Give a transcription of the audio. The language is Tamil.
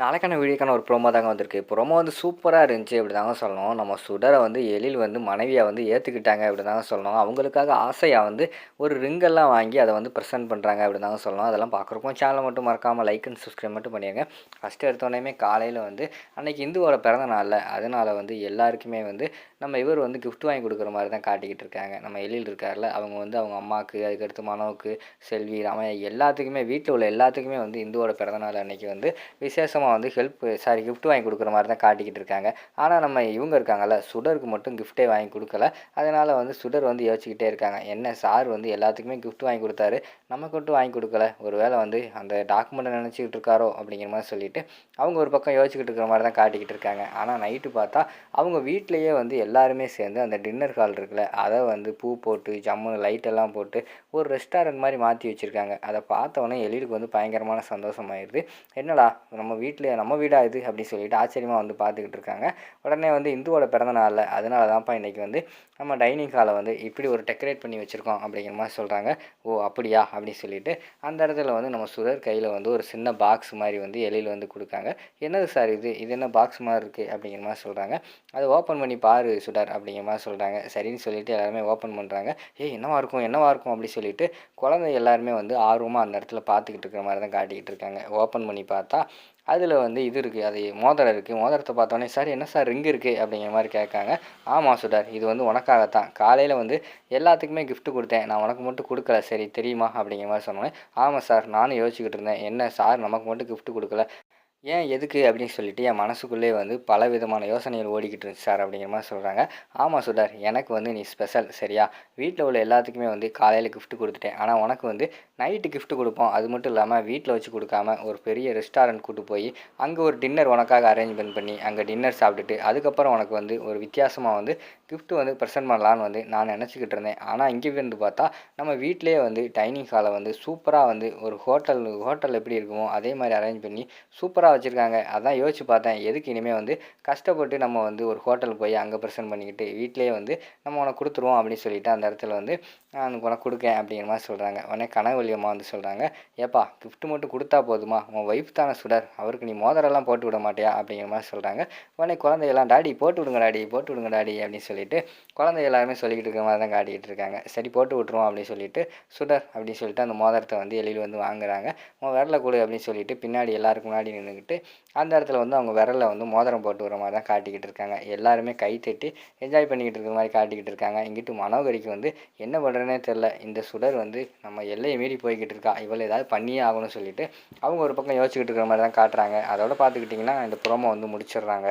நாளைக்கான வீடியோக்கான ஒரு ப்ரோமோ தாங்க வந்திருக்கு. ப்ரோமோ வந்து சூப்பராக இருந்துச்சு அப்படி தாங்க சொல்லணும். நம்ம சுடரை வந்து எழில் வந்து மனைவியை வந்து ஏற்றுக்கிட்டாங்க அப்படி தாங்க சொல்லணும். அவங்களுக்காக ஆசையாக வந்து ஒரு ரிங்கெல்லாம் வாங்கி அதை வந்து ப்ரெசென்ட் பண்ணுறாங்க அப்படி தாங்க சொல்லணும். அதெல்லாம் பார்க்குறப்போ சேனலை மட்டும் மறக்காமல் லைக் அண்ட் சப்ஸ்கிரைப் மட்டும் பண்ணிடுங்க ஃபஸ்ட்டு எடுத்தோடனே காலையில் வந்து அன்றைக்கி இந்துவோட பிறந்த நாளில் அதனால் வந்து எல்லாருக்குமே வந்து நம்ம இவர் வந்து கிஃப்ட் வாங்கி கொடுக்குற மாதிரி தான் காட்டிக்கிட்டு இருக்காங்க. நம்ம எழில் இருக்கார்ல அவங்க வந்து அவங்க அம்மாவுக்கு அதுக்கடுத்து மனோவுக்கு செல்வி ராமையா எல்லாத்துக்குமே வீட்டில் உள்ள எல்லாத்துக்குமே வந்து இந்துவோட பிறந்த நாள் அன்றைக்கி வந்து விசேஷமாக வந்து ஹெல்ப் சாரி கிஃப்ட்டு வாங்கி கொடுக்குற மாதிரி தான் காட்டிக்கிட்டு இருக்காங்க. ஆனால் நம்ம இவங்க இருக்காங்கல்ல சுடருக்கு மட்டும் கிஃப்ட்டே வாங்கி கொடுக்கல. அதனால் வந்து சுடர் வந்து யோசிச்சுக்கிட்டே இருக்காங்க. என்ன சார் வந்து எல்லாத்துக்குமே கிஃப்ட் வாங்கி கொடுத்தாரு. நமக்கு மட்டும் வாங்கி கொடுக்கல. ஒரு வேளை வந்து அந்த டாக்குமெண்ட்டை நினச்சிக்கிட்டு இருக்காரோ அப்படிங்கிற மாதிரி சொல்லிட்டு அவங்க ஒரு பக்கம் யோசிச்சுக்கிட்டு இருக்கிற மாதிரி தான் காட்டிக்கிட்டு இருக்காங்க. ஆனால் நைட்டு பார்த்தா அவங்க வீட்டிலேயே வந்து எல்லாருமே சேர்ந்து அந்த டின்னர் ஹால் இருக்குல்ல அதை வந்து பூ போட்டு ஜம்முன்னு லைட்டெல்லாம் போட்டு ஒரு ரெஸ்டாரண்ட் மாதிரி மாற்றி வச்சுருக்காங்க. அதை பார்த்தவொன்னே எழிலுக்கு வந்து பயங்கரமான சந்தோஷமாயிருது. என்னடா நம்ம வீட்டில் நம்ம வீடா இது? அப்படின்னு சொல்லிட்டு ஆச்சரியமாக வந்து பார்த்துக்கிட்டு இருக்காங்க. உடனே வந்து இந்துவோட பிறந்த நாளில் அதனால தான்ப்பா இன்றைக்கி வந்து நம்ம டைனிங் ஹாலை வந்து இப்படி ஒரு டெக்கரேட் பண்ணி வச்சுருக்கோம் அப்படிங்கிற மாதிரி சொல்கிறாங்க ஓ அப்படியா? அப்படின்னு சொல்லிட்டு அந்த இடத்துல வந்து நம்ம சுடர் கையில் வந்து ஒரு சின்ன பாக்ஸ் மாதிரி வந்து எலியில் வந்து கொடுக்காங்க. என்னது சார் இது? இது என்ன பாக்ஸ் மாதிரி இருக்குது அப்படிங்கிற மாதிரி சொல்கிறாங்க அதை ஓப்பன் பண்ணி பாரு சுடர் அப்படிங்கிற மாதிரி சொல்கிறாங்க சரின்னு சொல்லிட்டு எல்லாருமே ஓப்பன் பண்ணுறாங்க ஏய் என்னவா இருக்கும்? என்னவா இருக்கும்? அப்படி சொல்லிட்டு குழந்தை எல்லாருமே வந்து ஆர்வமாக அந்த இடத்துல பார்த்துக்கிட்டு இருக்கிற மாதிரி தான் காட்டிக்கிட்டு இருக்காங்க. ஓப்பன் பண்ணி பார்த்தா அதில் வந்து இது இருக்குது அது மோதிரம் இருக்குது மோதிரத்தை பார்த்தோன்னே சார் என்ன சார் ரிங் இருக்குது அப்படிங்கிற மாதிரி கேட்காங்க. ஆமாம் சுடார். இது வந்து உனக்காகத்தான். காலையில் வந்து எல்லாத்துக்குமே கிஃப்ட்டு கொடுத்தேன். நான் உனக்கு மட்டும் கொடுக்கல. சரி தெரியுமா? அப்படிங்கிற மாதிரி சொன்னோன்னே ஆமாம் சார். நானும் யோசிச்சுக்கிட்டு இருந்தேன். என்ன சார் நமக்கு மட்டும் கிஃப்ட்டு கொடுக்கல? ஏன் எதுக்கு அப்படின்னு சொல்லிட்டு என் மனசுக்குள்ளே வந்து பல விதமான யோசனைகள் ஓடிக்கிட்டு இருந்துச்சு சார் அப்படிங்கிற மாதிரி சொல்கிறாங்க ஆமாம் சுடர் எனக்கு வந்து நீ ஸ்பெஷல் சரியா? வீட்டில் உள்ள எல்லாத்துக்குமே வந்து காலையில் கிஃப்ட் கொடுத்துட்டேன். ஆனால் உனக்கு வந்து நைட்டு கிஃப்ட் கொடுப்போம். அது மட்டும் இல்லாமல் வீட்டில் வச்சு கொடுக்காம ஒரு பெரிய ரெஸ்டாரண்ட் கூட்டு போய் அங்கே ஒரு டின்னர் உனக்காக அரேஞ்ச்மெண்ட் பண்ணி அங்கே டின்னர் சாப்பிட்டுட்டு அதுக்கப்புறம் உனக்கு வந்து ஒரு வித்தியாசமாக வந்து கிஃப்ட் வந்து ப்ரெசென்ட் பண்ணலான்னு வந்து நான் நினச்சிக்கிட்டு இருந்தேன். ஆனால் இங்கே வந்து பார்த்தா நம்ம வீட்டிலேயே வந்து டைனிங் ஹாலை வந்து சூப்பராக வந்து ஒரு ஹோட்டல் ஹோட்டல் எப்படி இருக்குமோ அதே மாதிரி அரேஞ்ச் பண்ணி சூப்பராக வச்சுருக்காங்க. அதான் யோசிச்சு பார்த்தேன். எதுக்கு இனிமேல் வந்து கஷ்டப்பட்டு நம்ம வந்து ஒரு ஹோட்டல் போய் அங்கே ப்ரெசென்ட் பண்ணிக்கிட்டு வீட்டிலேயே வந்து நம்ம உனக்கு கொடுத்துருவோம் அப்படின்னு சொல்லிட்டு அந்த இடத்துல வந்து நான் உனக்கு கொடுக்கேன் அப்படிங்கிற மாதிரி சொல்கிறாங்க உடனே கனகவல்லி அம்மா வந்து சொல்கிறாங்க ஏப்பா கிஃப்ட் மட்டும் கொடுத்தா போதுமா? உன் ஒய்ஃப் தானே சுடர். அவருக்கு நீ மோதரெல்லாம் போட்டு விட மாட்டியா? அப்படிங்கிற மாதிரி சொல்கிறாங்க உடனே குழந்தையெல்லாம் டாடி போட்டு விடுங்க டாடி போட்டு விடுங்க டாடி அப்படின்னு சொல்லிட்டு குழந்தை எல்லாருமே சொல்லிக்கிட்டு இருக்கிற மாதிரி தான் காட்டிக்கிட்டு இருக்காங்க. சரி போட்டு விட்ருவோம் அப்படின்னு சொல்லிட்டு சுடர் அப்படின்னு சொல்லிட்டு அந்த மோதிரத்தை வந்து எழில் வந்து வாங்குறாங்க. உன் வரல கொடு அப்படின்னு சொல்லிட்டு பின்னாடி எல்லாருக்கு முன்னாடி நின்று வச்சுக்கிட்டு அந்த இடத்துல வந்து அவங்க விரலில் வந்து மோதிரம் போட்டு வர மாதிரி தான் காட்டிக்கிட்டு இருக்காங்க. எல்லாருமே கை தட்டி என்ஜாய் பண்ணிக்கிட்டு இருக்கிற மாதிரி காட்டிக்கிட்டு இருக்காங்க. இங்கிட்டு மனோகரிக்கு வந்து என்ன பண்ணுறதுனே தெரில இந்த சுடர் வந்து நம்ம எல்லையை மீறி போய்கிட்டு இருக்கா. இவ்வளோ ஏதாவது பண்ணியே ஆகணும்னு சொல்லிட்டு அவங்க ஒரு பக்கம் யோசிச்சுக்கிட்டு இருக்கிற மாதிரி தான் காட்டுறாங்க. அதோட பார்த்துக்கிட்டிங்கன்னா இந்த ப்ரோமோ வந்து முடிச்சிடுறாங்க.